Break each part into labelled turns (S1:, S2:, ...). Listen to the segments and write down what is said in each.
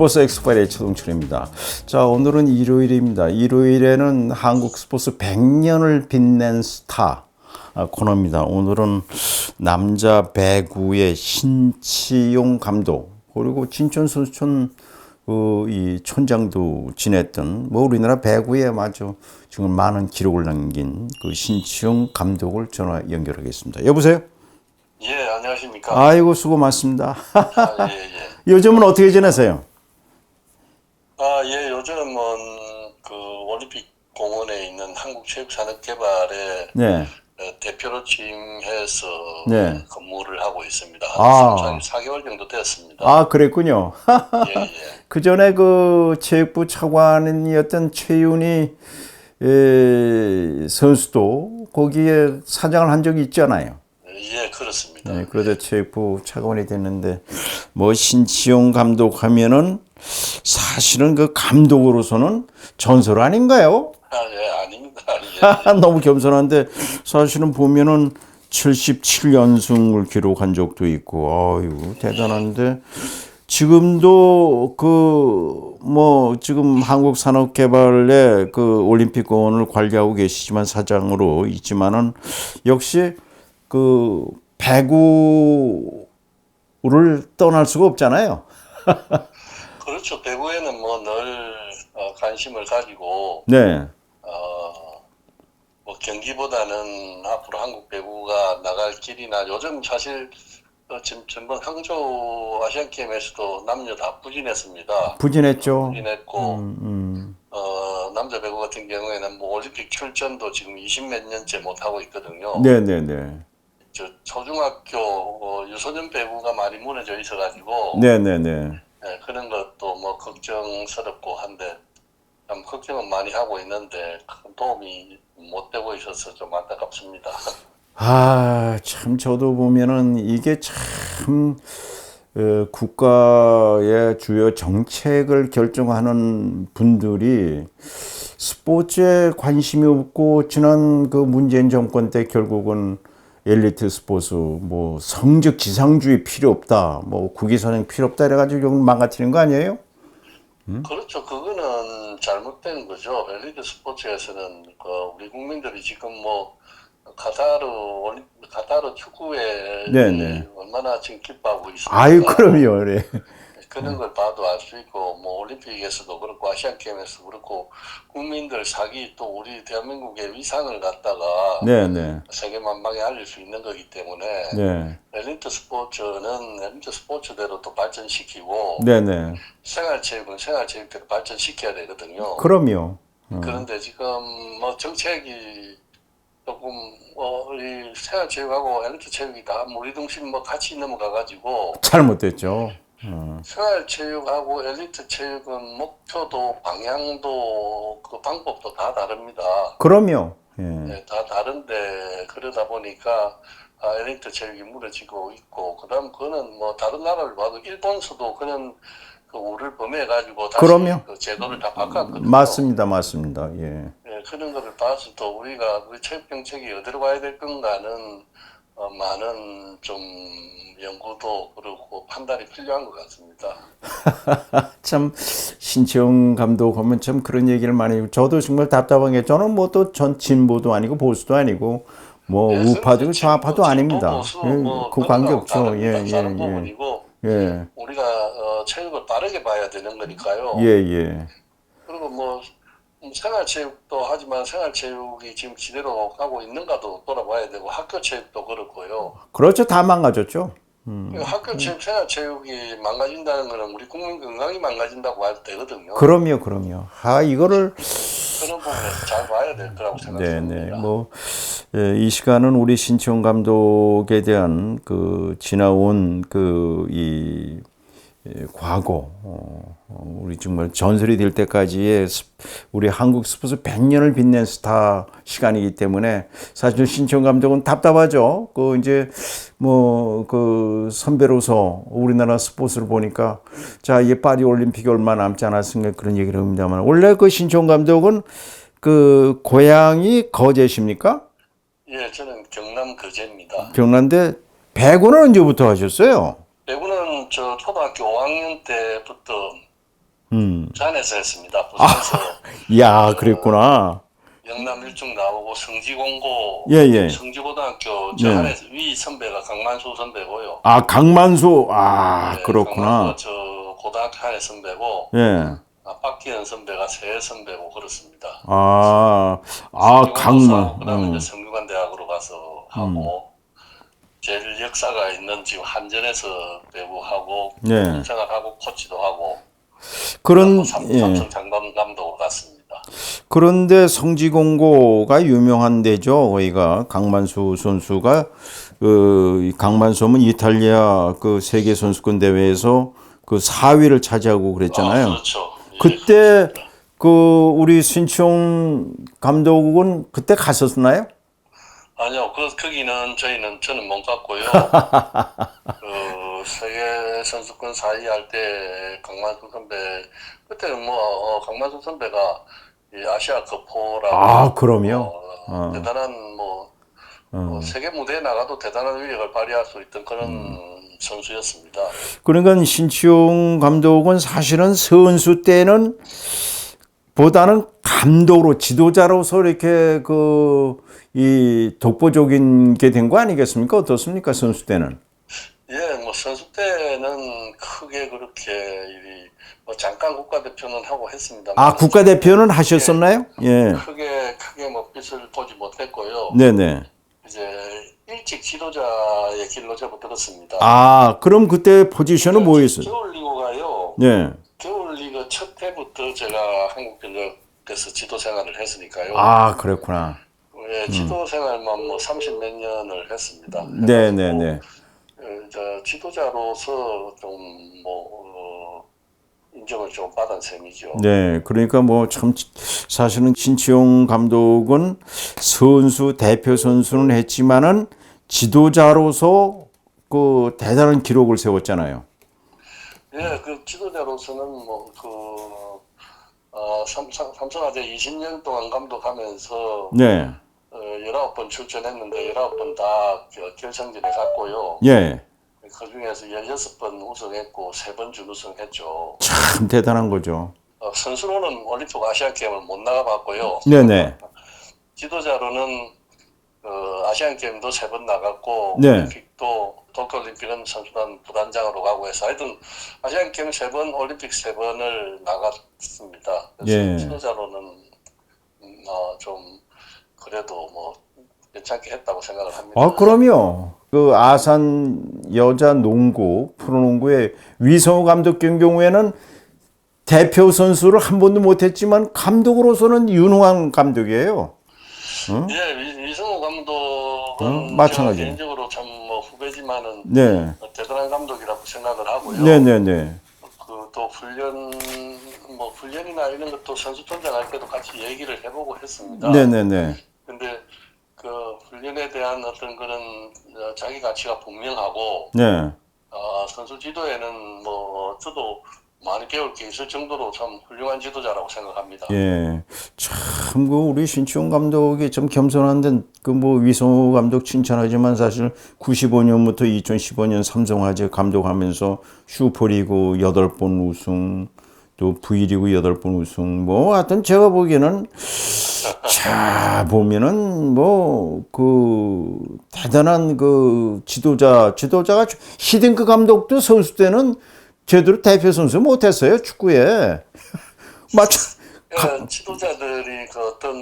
S1: 스포츠 엑스파일의 최동철입니다. 자, 오늘은 일요일입니다. 일요일에는 한국 스포츠 100년을 빛낸 스타 아, 코너입니다. 오늘은 남자 배구의 신치용 감독 그리고 진천 선수촌 그, 이 촌장도 지냈던 뭐 우리나라 배구에 아주 지금 많은 기록을 남긴 그 신치용 감독을 전화 연결하겠습니다. 여보세요?
S2: 예, 안녕하십니까.
S1: 아이고 수고 많습니다.
S2: 아, 예, 예.
S1: 요즘은 어떻게 지내세요?
S2: 아, 예, 요즘은 그 올림픽 공원에 있는 한국체육산업개발의
S1: 네.
S2: 어, 대표로 취임해서
S1: 네.
S2: 근무를 하고 있습니다.
S1: 아.
S2: 한 4, 개월 정도 되었습니다.
S1: 아 그랬군요.
S2: 예, 예.
S1: 그 전에 그 체육부 차관이었던 최윤희 에, 선수도 거기에 사장을 한 적이 있잖아요.
S2: 예, 그렇습니다.
S1: 네, 그러다 체육부 차관이 됐는데 뭐 신치용 감독 하면은 사실은 그 감독으로서는 전설 아닌가요?
S2: 아, 예, 아닙니다. 예,
S1: 너무 겸손한데 사실은 보면은 77연승을 기록한 적도 있고 아유 대단한데 지금도 그 뭐 지금 한국 산업 개발의 그 올림픽공원을 관리하고 계시지만 사장으로 있지만은 역시 그 배구를 떠날 수가 없잖아요.
S2: 그렇죠. 배구에는 뭐늘 관심을 가지고
S1: 네.
S2: 어, 뭐 경기보다는 앞으로 한국 배구가 나갈 길이나 요즘 사실 어, 지금 전번 항저우 아시안 게임에서도 남녀 다 부진했습니다.
S1: 부진했죠.
S2: 부진했고
S1: 음, 음.
S2: 어, 남자 배구 같은 경우에는 뭐 올림픽 출전도 지금 20몇 년째 못 하고 있거든요.
S1: 네, 네, 네.
S2: 저 초중학교 어, 유소년 배구가 많이 무너져 있어가지고
S1: 네, 네, 네.
S2: 예, 그런 것도 뭐 걱정스럽고 한데 참 걱정은 많이 하고 있는데 큰 도움이 못 되고 있어서 좀 안타깝습니다.
S1: 아, 참 저도 보면은 이게 참 어, 국가의 주요 정책을 결정하는 분들이 스포츠에 관심이 없고 지난 그 문재인 정권 때 결국은 엘리트 스포츠 뭐 성적 지상주의 필요 없다 뭐 국위선행 필요 없다 이래가지고 좀 망가뜨리는 거 아니에요?
S2: 그렇죠. 그거는 잘못된 거죠. 엘리트 스포츠에서는 그 우리 국민들이 지금 뭐 카타르 카타르 축구에
S1: 네네.
S2: 얼마나 지금 기뻐하고 있습니까?
S1: 아유 그럼요, 그래.
S2: 그런 걸 봐도 알 수 있고 뭐 올림픽에서도 그렇고 아시안 게임에서도 그렇고 국민들 사기 또 우리 대한민국의 위상을 갖다가
S1: 네, 네,
S2: 세계 만방에 알릴 수 있는 거기 때문에
S1: 네,
S2: 엘리트 스포츠는 엘리트 스포츠대로 또 발전시키고
S1: 네, 네.
S2: 생활체육은 생활체육대로 발전시켜야 되거든요.
S1: 그럼요. 어.
S2: 그런데 지금 뭐 정책이 조금 어이 생활체육하고 엘리트 체육이 다 무리둥실 뭐 같이 넘어가가지고
S1: 잘못됐죠. 어.
S2: 생활 체육하고 엘리트 체육은 목표도 방향도 그 방법도 다 다릅니다.
S1: 그럼요. 예.
S2: 네, 다 다른데 그러다 보니까 아, 엘리트 체육이 무너지고 있고 그다음 그거는 뭐 다른 나라를 봐도 일본서도 그런 그 우를 범해가지고 다시
S1: 그럼요.
S2: 그 제도를 다 바꿨거든요.
S1: 맞습니다, 맞습니다. 예.
S2: 예, 그런 거를 봐서 또 우리가 우리 체육 정책이 어디로 가야 될 건가는 어, 많은 좀 연구도 그렇고 판단이 필요한 것 같습니다.
S1: 참 신채영 감독 하면 참 그런 얘기를 많이 해요. 저도 정말 답답한 게 저는 뭐 또 전 진보도 아니고 보수도 아니고 뭐
S2: 예,
S1: 우파도 좌파도 아닙니다.
S2: 보수,
S1: 예,
S2: 뭐
S1: 그 관계 없죠. 예, 예,
S2: 부분이고
S1: 예,
S2: 우리가 어, 체육을 빠르게 봐야 되는 거니까요.
S1: 예, 예,
S2: 그리고 뭐 음, 생활체육도 하지만 생활체육이 지금 제대로 가고 있는가도 돌아봐야 되고 학교체육도 그렇고요.
S1: 그렇죠. 다 망가졌죠. 음.
S2: 학교체육, 생활체육이 망가진다는 거는 우리 국민 건강이 망가진다고 해도 되거든요.
S1: 그럼요, 그럼요. 아 이거를
S2: 그런 부분에서 잘 봐야 될 거라고 생각합니다.
S1: 네네. 뭐, 예, 이 시간은 우리 신청 감독에 대한 그 지나온 그 이 과거, 어, 어, 우리 정말 전설이 될 때까지의 스- 우리 한국 스포츠 100년을 빛낸 스타 시간이기 때문에 사실 신청 감독은 답답하죠. 그 이제 뭐 그 선배로서 우리나라 스포츠를 보니까 자, 이 파리 올림픽이 얼마 남지 않았으니까 그런 얘기를 합니다만 원래 그 신청 감독은 그 고향이 거제십니까?
S2: 예, 저는 경남 거제입니다.
S1: 경남대 배구는 언제부터 하셨어요?
S2: 배구는 저 초등학교 5학년 때부터
S1: 음.
S2: 부산에서 했습니다. 부산에서
S1: 야, 그랬구나.
S2: 영남 일중 나오고 성지공고
S1: 예, 예.
S2: 성지고등학교 저
S1: 네.
S2: 안에 위 선배가 강만수 선배고요.
S1: 아, 강만수. 아,
S2: 네,
S1: 그렇구나.
S2: 저 고등학교 안에 선배고
S1: 예.
S2: 아, 박기현 선배가 새 선배고 그렇습니다.
S1: 아, 아, 강만.
S2: 그다음에
S1: 음.
S2: 이제 성균관 대학으로 가서 하고 제일 역사가 있는 지금 한전에서 배우하고
S1: 네.
S2: 생활하고 코치도 하고
S1: 그런,
S2: 뭐 삼,
S1: 예.
S2: 삼성 장담 감독으로 갔습니다.
S1: 그런데 성지공고가 유명한 데죠. 거기가 강만수 선수가 그이 강만수는 이탈리아 그 세계 선수권 대회에서 그 4위를 차지하고 그랬잖아요.
S2: 아, 그렇죠. 예,
S1: 그때
S2: 그렇습니다.
S1: 그 우리 신총 감독은 그때 갔었나요?
S2: 아니요, 그 거기는 저희는 저는 못 갔고요. 그 세계 선수권 4위 할 때 강만수 선배 그때는 뭐 어, 강만수 선배가 이 아시아 급포라고
S1: 아, 그럼요.
S2: 어,
S1: 어.
S2: 대단한 뭐 어, 세계 무대에 나가도 대단한 위력을 발휘할 수 있던 그런
S1: 음.
S2: 선수였습니다.
S1: 그러니까 신치용 감독은 사실은 선수 때는 보다는 감독으로 지도자로서 이렇게 그 이 독보적인 게 된 거 아니겠습니까? 어떻습니까? 선수 때는.
S2: 예, 뭐 선수 때는 크게 그렇게 이, 뭐 잠깐 국가대표는 하고 했습니다.
S1: 아, 국가대표는 하셨었나요? 예.
S2: 크게 크게 뭐 빛을 보지 못했고요.
S1: 네네.
S2: 이제 일찍 지도자의 길로 접어들었습니다.
S1: 아, 그럼 그때 포지션은 뭐였어요?
S2: 겨울리그가요.
S1: 네.
S2: 겨울리그 첫 해부터 제가 한국전력에서 지도 생활을 했으니까요.
S1: 아, 그랬구나.
S2: 예, 지도 생활만 뭐 30몇 년을 했습니다.
S1: 네네네.
S2: 어, 저 지도자로서 좀뭐 인정을 좀 받은 셈이죠.
S1: 네, 그러니까 뭐 참 사실은 신치용 감독은 선수 대표 선수는 했지만은 지도자로서 그 대단한 기록을 세웠잖아요.
S2: 예, 그 지도자로서는 뭐그 어, 삼성 삼성화재 20년 동안 감독하면서
S1: 네,
S2: 어, 19번 출전했는데 19번 다 겨- 결승전에 갔고요.
S1: 예,
S2: 그 중에서 16번 우승했고 3번 준우승했죠.
S1: 참 대단한 거죠.
S2: 어, 선수로는 올림픽 아시안 게임을 못 나가봤고요.
S1: 네네.
S2: 지도자로는 어, 아시안 게임도 세 번 나갔고
S1: 네.
S2: 올림픽도 도쿄올림픽은 선수단 부단장으로 가고 해서 하여튼 아시안 게임 세 번, 올림픽 세 번을 나갔습니다. 그래서
S1: 예.
S2: 지도자로는 음, 어, 좀 그래도 뭐 괜찮게 했다고 생각을 합니다.
S1: 아, 그럼요. 그 아산 여자 농구 프로농구의 위성호 감독 경우에는 대표 선수를 한 번도 못했지만 감독으로서는 유능한 감독이에요.
S2: 예, 위- 위성호 감독은
S1: 어? 마찬가지.
S2: 개인적으로 참 뭐 후배지만은
S1: 네,
S2: 대단한 감독이라고 생각을 하고요.
S1: 네, 네, 네.
S2: 그또 훈련 뭐 훈련이나 이런 것도 선수 전장할 때도 같이 얘기를 해보고 했습니다.
S1: 네, 네, 네.
S2: 근데 그 훈련에 대한 어떤 그런 어, 자기 가치가 분명하고
S1: 네.
S2: 어, 선수 지도에는 뭐 저도 많이 배울 게 있을 정도로 참 훌륭한 지도자라고 생각합니다.
S1: 예. 참, 그, 우리 신치용 감독이 좀 겸손한데, 그 뭐, 위성호 감독 칭찬하지만 사실 95년부터 2015년 삼성화재 감독하면서 슈퍼리그 8번 우승, 또 V리그 8번 우승, 뭐, 하여튼 제가 보기에는, 자, 보면은 뭐, 그, 대단한 그 지도자, 지도자가 히딩크 감독도 선수 때는 제대로 대표 선수 못했어요, 축구에. 마찬
S2: 그 지도자들이 그 어떤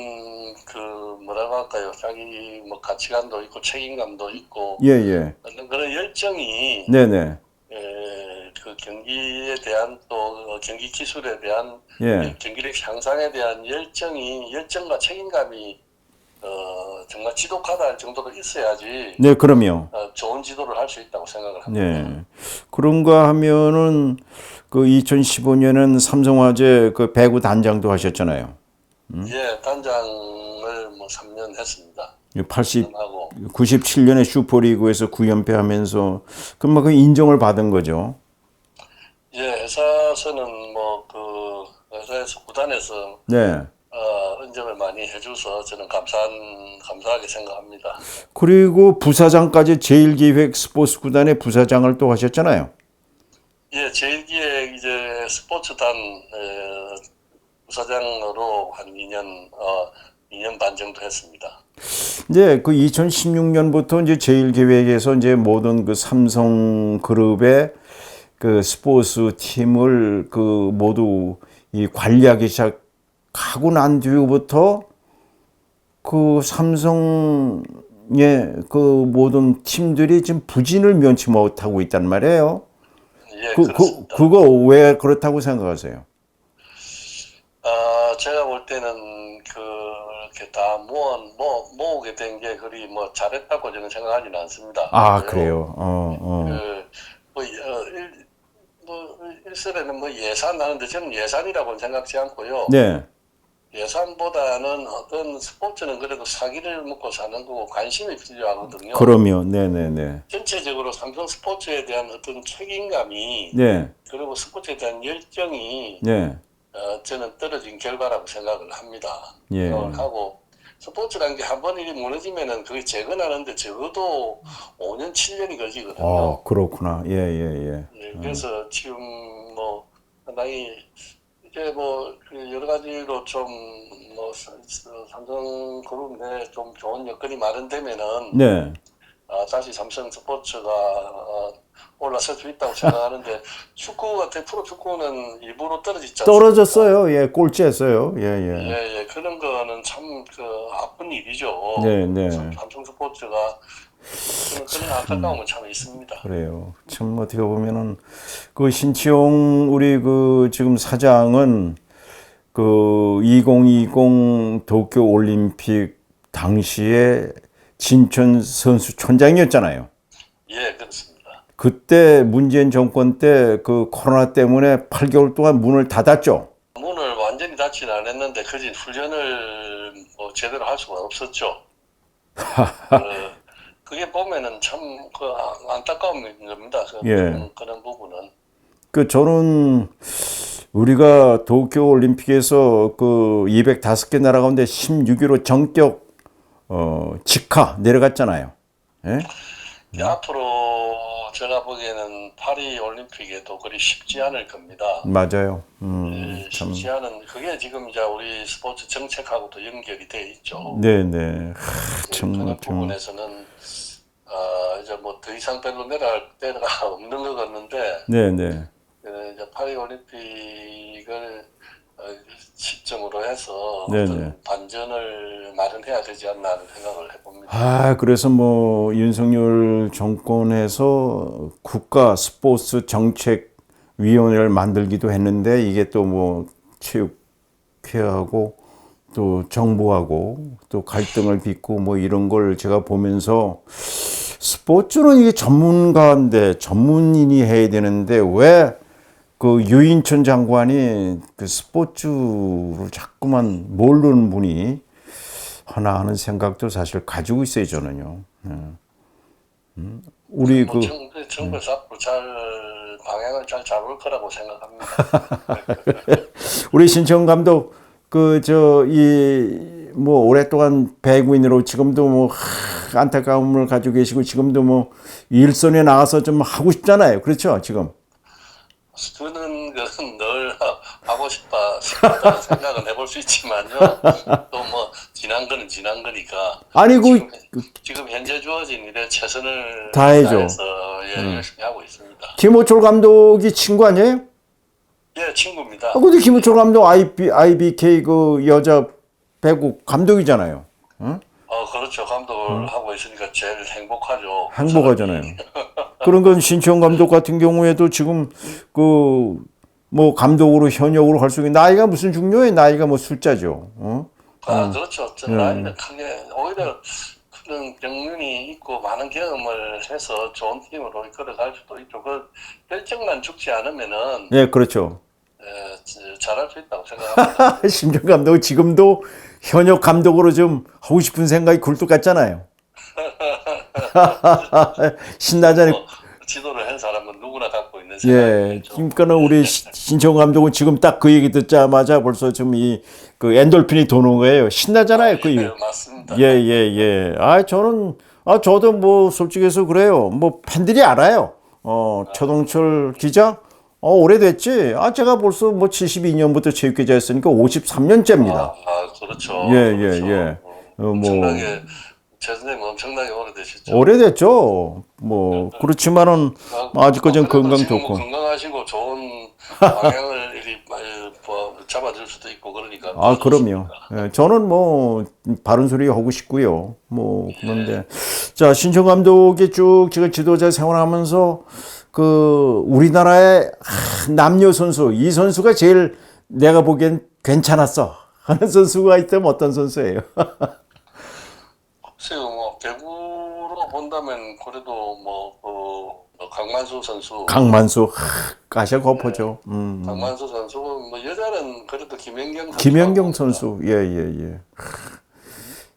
S2: 그 뭐라고 할까요? 자기 뭐 가치관도 있고 책임감도 있고
S1: 예, 예.
S2: 어떤 그런 열정이
S1: 네네.
S2: 에, 그 경기에 대한 또 어, 경기 기술에 대한
S1: 예.
S2: 경기력 향상에 대한 열정이 열정과 책임감이 어, 정말 지독하다 할 정도로 있어야지
S1: 네, 그럼요.
S2: 어, 좋은 지도를 할 수 있다고 생각을 합니다.
S1: 네. 그런가 하면은 그 2015년은 삼성화재 그 배구 단장도 하셨잖아요.
S2: 예, 단장을 뭐 3년 했습니다.
S1: 80,
S2: 하고
S1: 97년에 슈퍼리그에서 9연패 하면서 그만 그 인정을 받은 거죠.
S2: 예, 회사에서는 뭐 그 회사에서 구단에서
S1: 네.
S2: 어, 인정을 많이 해줘서 저는 감사한 감사하게 생각합니다.
S1: 그리고 부사장까지 제일기획 스포츠 구단의 부사장을 또 하셨잖아요.
S2: 예, 제일기획 이제 스포츠단 에, 부사장으로 한 2년 어 2년 반 정도 했습니다.
S1: 이제 그 2016년부터 이제 제일기획에서 이제 모든 그 삼성 그룹의 그 스포츠 팀을 그 모두 이 관리하기 시작하고 난 뒤부터 그 삼성의 그 모든 팀들이 지금 부진을 면치 못하고 있단 말이에요.
S2: 예,
S1: 그, 그. 그거 왜 그렇다고 생각하세요?
S2: 아, 제가 볼 때는 그렇게 다 모아 모, 모으게 된 게 그리 뭐 잘했다고 저는 생각하지는 않습니다.
S1: 아,
S2: 그래요.
S1: 그래요. 어, 어.
S2: 그, 뭐, 어, 일, 뭐, 일설에는 뭐 예산 하는데 저는 예산이라고는 생각지 않고요.
S1: 네.
S2: 예산보다는 어떤 스포츠는 그래도 사기를 먹고 사는 거고 관심이 필요하거든요.
S1: 그러면, 네네네.
S2: 전체적으로 삼성 스포츠에 대한 어떤 책임감이
S1: 네.
S2: 그리고 스포츠에 대한 열정이
S1: 네.
S2: 어, 저는 떨어진 결과라고 생각을 합니다.
S1: 예.
S2: 하고 스포츠라는 게한 번 일이 무너지면은 그게 재건하는데 적어도 5년 7년이 걸리거든요.
S1: 어, 그렇구나. 예, 예, 예.
S2: 네, 그래서 지금 뭐 상당히 이제 뭐그 여러 가지로 좀뭐 삼성 그룹 내좀 좋은 여건이 마련되면은
S1: 네.
S2: 아, 다시 삼성 스포츠가 어, 올라설 수 있다고 생각하는데 축구 같은 프로 축구는 일부러 떨어지지 않습니까?
S1: 떨어졌어요. 예, 꼴찌했어요. 예, 예.
S2: 예, 예, 그런 거는 참 그 아픈 일이죠.
S1: 네, 네.
S2: 삼성 스포츠가 그런, 그런 안타까움은 참 있습니다.
S1: 그래요. 참 어떻게 보면은 그 신치용 우리 그 지금 사장은 그 2020 도쿄 올림픽 당시에 진천 선수 촌장이었잖아요.
S2: 예, 그렇습니다.
S1: 그때 문재인 정권 때 그 코로나 때문에 8개월 동안 문을 닫았죠.
S2: 문을 완전히 닫지는 않았는데 그진 훈련을 뭐 제대로 할 수가 없었죠. 그, 그게 보면은 참그 있는 겁니다. 그,
S1: 예.
S2: 그런, 부분은.
S1: 그 저는 우리가 도쿄 올림픽에서 그 205개 나라 가운데 16위로 전격 어 직하 내려갔잖아요. 예?
S2: 이 앞으로 제가 보기에는 파리 올림픽에도 그리 쉽지 않을 겁니다.
S1: 맞아요. 음,
S2: 예,
S1: 참.
S2: 쉽지 않은 그게 지금 이제 우리 스포츠 정책하고도 연결이 돼 있죠.
S1: 네, 네. 하,
S2: 그
S1: 참,
S2: 그런
S1: 참.
S2: 부분에서는 어, 이제 뭐 더 이상 별로 내려갈 데가 없는 것 같는데
S1: 네, 네.
S2: 그 이제 파리 올림픽을 어, 시점으로 해서
S1: 네네.
S2: 어떤 반전을 마련해야 되지 않나 하는 생각을 해봅니다.
S1: 아, 그래서 뭐 윤석열 정권에서 국가 스포츠 정책 위원회를 만들기도 했는데 이게 또 뭐 체육회하고 또 정부하고 또 갈등을 빚고 뭐 이런 걸 제가 보면서 스포츠는 이게 전문가인데 전문인이 해야 되는데 왜 그 유인천 장관이 그 스포츠를 자꾸만 모르는 분이 하나 하는 생각도 사실 가지고 있어요 저는요. 예. 음, 우리
S2: 뭐
S1: 그
S2: 정, 정부에서 앞으로 잘 방향을 잘 잡을 거라고 생각합니다.
S1: 우리 신청 감독 그 저 이 뭐 오랫동안 배구인으로 지금도 뭐 하, 안타까움을 가지고 계시고 지금도 뭐 일선에 나가서 좀 하고 싶잖아요. 그렇죠 지금.
S2: 그는 그는 늘 하고 싶다 싶다는 생각은 해볼 수 있지만요. 또 뭐 지난 거는 지난 거니까.
S1: 아니 그
S2: 지금, 지금 현재 주어진 일에 최선을. 다해서 예, 열심히 하고 있습니다.
S1: 김호철 감독이 친구 아니에요?
S2: 예, 친구입니다.
S1: 아, 근데 김호철 감독 IB, IBK 그 여자 배구 감독이잖아요. 응?
S2: 어, 그렇죠. 감독을 하고 있으니까 제일 행복하죠.
S1: 행복하잖아요. 그런 건 신치용 감독 같은 경우에도 지금 그 뭐 감독으로 현역으로 갈 수 있는 나이가 무슨 중요해? 나이가 뭐 숫자죠. 어?
S2: 아, 그렇죠. 저
S1: 네.
S2: 나이는 크게 오히려 그런 경륜이 있고 많은 경험을 해서 좋은 팀으로 이끌어갈 수도 있죠. 그 결정만 죽지 않으면은
S1: 네, 그렇죠.
S2: 에, 저- 잘할 수 있다고 생각합니다.
S1: 심정 감독 지금도 현역 감독으로 좀 하고 싶은 생각이 굴뚝 같잖아요. 신나잖아요.
S2: 뭐, 지도를 한 사람은 누구나 갖고 있는
S1: 예,
S2: 생각이죠.
S1: 그러니까는 우리 시- 신청 감독은 지금 딱 그 얘기 듣자마자 벌써 지금 이 그 엔돌핀이 도는 거예요. 신나잖아요, 그
S2: 예,
S1: 얘기.
S2: 맞습니다.
S1: 예, 예, 예. 아, 저는, 아, 저도 뭐, 솔직해서 그래요. 뭐, 팬들이 알아요. 어, 최동철 기자, 어, 오래됐지? 아, 제가 벌써 뭐 72년부터 체육계좌 했으니까 53년째입니다.
S2: 아, 아, 그렇죠.
S1: 예, 예,
S2: 그렇죠.
S1: 예.
S2: 어,
S1: 어, 뭐,
S2: 엄청나게 제 선생님 엄청나게 오래되셨죠.
S1: 오래됐죠. 뭐, 그렇지만은,
S2: 아,
S1: 아직까지는
S2: 그래도
S1: 건강
S2: 지금 뭐
S1: 좋고.
S2: 건강하시고 좋은 방향을 이리 어, 뭐 잡아줄 수도 있고 그러니까.
S1: 아, 그럼요. 예, 저는 뭐, 바른 소리 하고 싶고요. 뭐, 그런데. 자, 신청 감독이 쭉 제가 지도자 생활하면서 그, 우리나라의 아, 남녀 선수, 이 선수가 제일 내가 보기엔 괜찮았어. 하는 선수가 있다면 어떤 선수예요?
S2: 글쎄요, 뭐 배구로 본다면 그래도 뭐, 그, 뭐 강만수 선수,
S1: 강만수, 가샤 거포죠. 음.
S2: 강만수 선수, 뭐 여자는 그래도 김연경 선수.
S1: 김연경 선수, 예, 예, 예.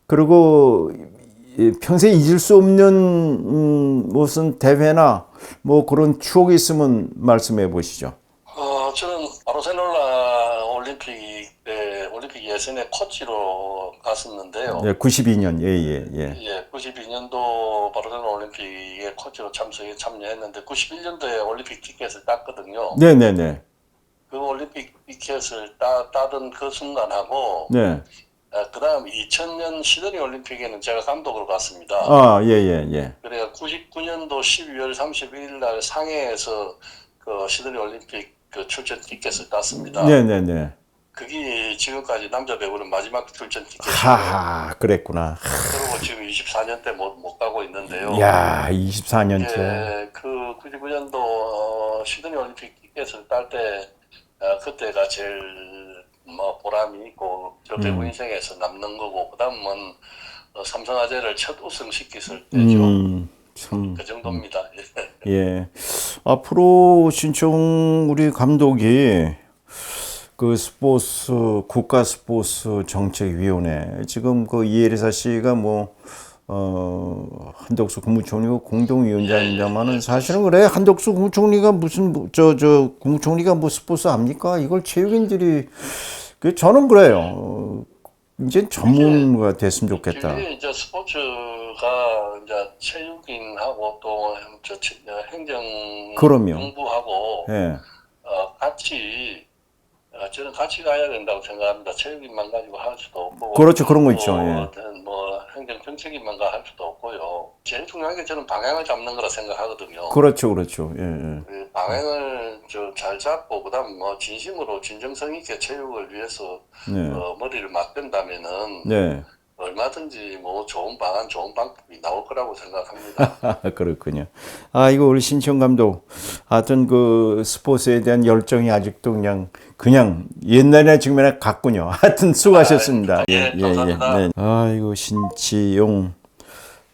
S1: 그리고 이 평생 잊을 수 없는 음, 무슨 대회나 뭐 그런 추억이 있으면 말씀해 보시죠.
S2: 어, 저는 바르셀로나 올림픽 때 올림픽 예선에 코치로 갔었는데요.
S1: 예, 92년, 예, 예, 예.
S2: 예, 92년도 바르셀로나 올림픽에 코치로 참석에 참여했는데 91년도에 올림픽 티켓을 땄거든요.
S1: 네, 네, 네,
S2: 그 올림픽 티켓을 따, 따던 그 순간하고
S1: 네.
S2: 그 다음 2000년 시드니 올림픽에는 제가 감독으로 갔습니다.
S1: 아, 예, 예, 예.
S2: 그래야 99년도 12월 31일 날 상해에서 그 시드니 올림픽 그 출전 티켓을 땄습니다.
S1: 네, 네, 네.
S2: 그게 지금까지 남자 배구는 마지막 출전 티켓이에요.
S1: 하하, 그랬구나.
S2: 그리고 지금 24년째 못, 못 가고 있는데요.
S1: 야, 24년째.
S2: 예, 그 99년도 어, 시드니 올림픽 티켓을 딸때 어, 그때가 제일 뭐 보람이 있고 저
S1: 음.
S2: 배구 인생에서 남는 거고 그다음은 어, 삼성화재를 첫 우승시켰을 때죠.
S1: 음, 참.
S2: 그 정도입니다. 예.
S1: 예. 앞으로 신청 우리 감독이 그 스포츠 국가 스포츠 정책위원회 지금 그 이혜리사 씨가 뭐 어, 한덕수 국무총리가 공동위원장입니다만은 사실은 그래 한덕수 국무총리가 무슨 저저 국무총리가 뭐 스포츠 합니까? 이걸 체육인들이 그 저는 그래요. 어, 이제 전문가 됐으면 좋겠다.
S2: 이제 스포츠가 이제 체육인하고 또저 행정
S1: 그럼요.
S2: 공부하고
S1: 예.
S2: 어, 같이 어, 저는 같이 가야 된다고 생각합니다. 체육인만 가지고 할 수도 없고
S1: 그렇죠. 그런 거 있죠.
S2: 뭐,
S1: 예.
S2: 어떤 뭐 행정 정책인만 가할 수도 없고요. 제일 중요한 게 저는 방향을 잡는 거라 생각하거든요.
S1: 그렇죠. 그렇죠. 예, 예.
S2: 그 방향을 저잘 잡고 그다음 뭐 진심으로 진정성 있게 체육을 위해서
S1: 네.
S2: 어, 머리를 맞댄다면은
S1: 네.
S2: 얼마든지 뭐 좋은 방안, 좋은 방법이 나올 거라고 생각합니다.
S1: 그렇군요. 아, 이거 우리 신청 감독. 하여튼 그 스포츠에 대한 열정이 아직도 그냥, 그냥 옛날이나 지금이나 같군요. 하여튼 수고하셨습니다.
S2: 예, 감사합니다.
S1: 네. 아이고, 신치용,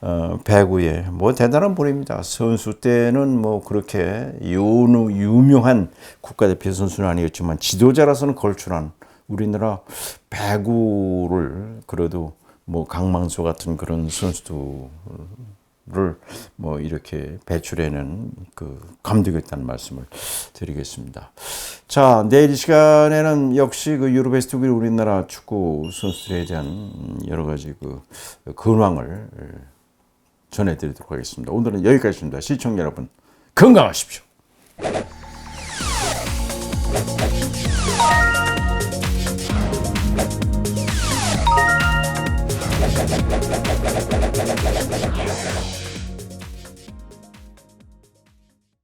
S1: 어, 배구에 뭐 대단한 분입니다. 선수 때는 뭐 그렇게 유노, 유명한 국가대표 선수는 아니었지만 지도자라서는 걸출한 우리나라 배구를 그래도 뭐 강망수 같은 그런 선수들을 뭐 이렇게 배출해낸 그 감독이었다는 말씀을 드리겠습니다. 자, 내일 이 시간에는 역시 그 유로베스트길 우리나라 축구 선수들에 대한 여러 가지 그 근황을 전해드리도록 하겠습니다. 오늘은 여기까지입니다. 시청자 여러분 건강하십시오. Yeah.